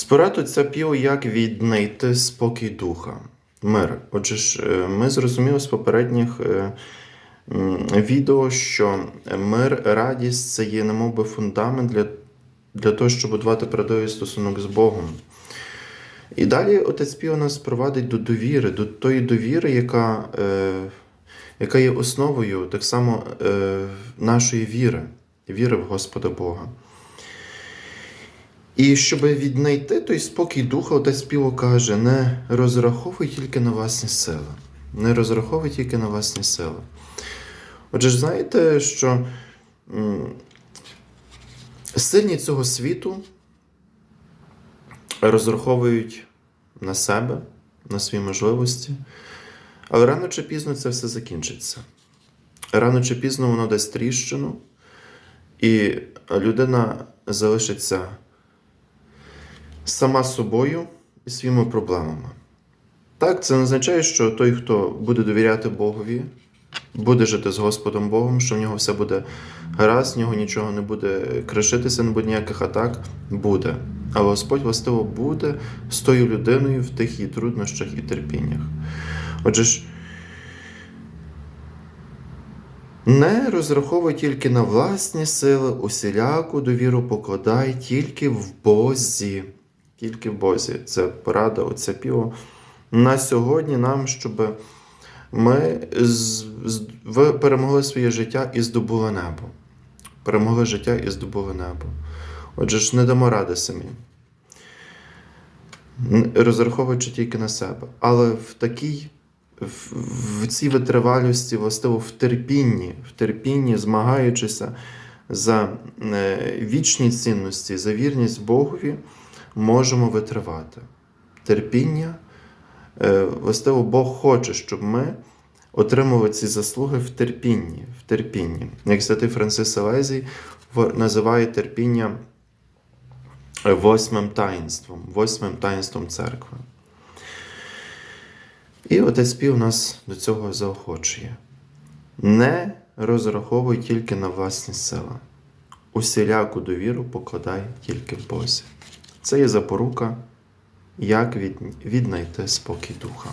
Спорад отця Піо, як віднайти спокій духа, мир. Отже ж, е, ми зрозуміли з попередніх е, відео, що мир, радість це є немовби фундамент для, для того, щоб будувати передовий стосунок з Богом. І далі отець Піо нас провадить до довіри, до тої довіри, яка, е, яка є основою так само е, нашої віри, віри в Господа Бога. І щоб віднайти той спокій духа, отець Піво каже: не розраховуй тільки на власні сили. Не розраховуй тільки на власні сили. Отже знаєте, що сильні цього світу розраховують на себе, на свої можливості, але рано чи пізно це все закінчиться. Рано чи пізно воно дасть тріщину, і людина залишиться сама собою і своїми проблемами. Так, це не означає, що той, хто буде довіряти Богові, буде жити з Господом Богом, що в нього все буде гаразд, в нього нічого не буде кришитися, не буде ніяких атак. Буде. Але Господь властиво буде з тою людиною в тих її труднощах і терпіннях. Отже ж, не розраховуй тільки на власні сили, усіляку довіру покладай тільки в Бозі. Тільки в Бозі. Це порада, оце піво. На сьогодні нам, щоб ми ви перемогли своє життя і здобули небо. Перемогли життя і здобули небо. Отже ж, не дамо ради самі. Розраховуючи тільки на себе. Але в такій в, в цій витривалості, властиво в терпінні, в терпінні, змагаючися за е, вічні цінності, за вірність Богові, можемо витривати. Терпіння, е, властиво, Бог хоче, щоб ми отримували ці заслуги в терпінні. В терпінні. Як святий Францис Алезій називає терпіння е, восьмим таїнством, восьмим таїнством церкви. І отець Пів нас до цього заохочує. Не розраховуй тільки на власні сили. Усіляку довіру покладай тільки в Бозі. Це є запорука, як від- віднайти спокій духа.